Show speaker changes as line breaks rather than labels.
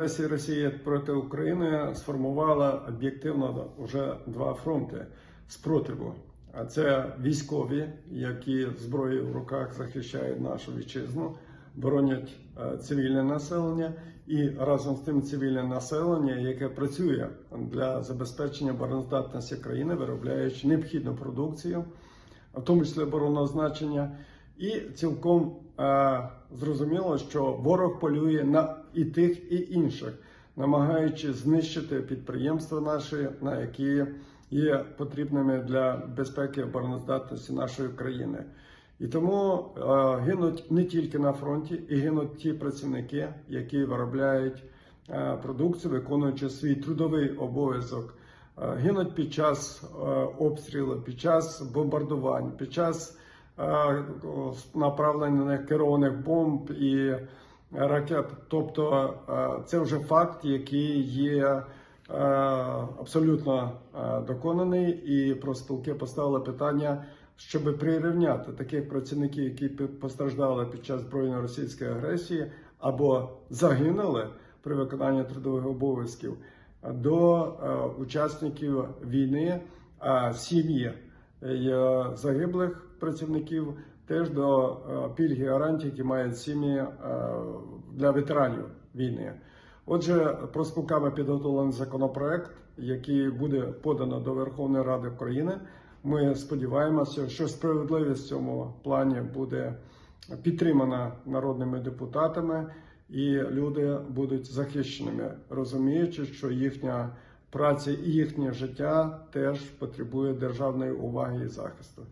Агресія Росії проти України сформувала об'єктивно вже два фронти спротиву. А це військові, які зброєю в руках захищають нашу вітчизну, боронять е, цивільне населення, і разом з тим цивільне населення, яке працює для забезпечення обороноздатності країни, виробляючи необхідну продукцію, в тому числі оборонного значення. І цілком е, зрозуміло, що ворог полює на і тих, і інших, намагаючи знищити підприємства наші, на які є потрібними для безпеки обороноздатності нашої країни. І тому е, гинуть не тільки на фронті, і гинуть ті працівники, які виробляють е, продукцію, виконуючи свій трудовий обов'язок. Е, Гинуть під час е, обстрілу, під час бомбардувань, під час направлених керованих бомб і ракет. Тобто е, це вже факт, який є е, абсолютно е, доконаний, і профспілки поставили питання, щоб прирівняти таких працівників, які постраждали під час збройної російської агресії або загинули при виконанні трудових обов'язків до е, учасників війни, сім'ї загиблих працівників теж до е, пільги гарантій, які мають сім'ї е, для ветеранів війни. Отже, профспілками підготовлений законопроект, який буде подано до Верховної Ради України. Ми сподіваємося, що справедливість в цьому плані буде підтримана народними депутатами, і люди будуть захищеними, розуміючи, що їхня праця і їхнє життя теж потребує державної уваги і захисту.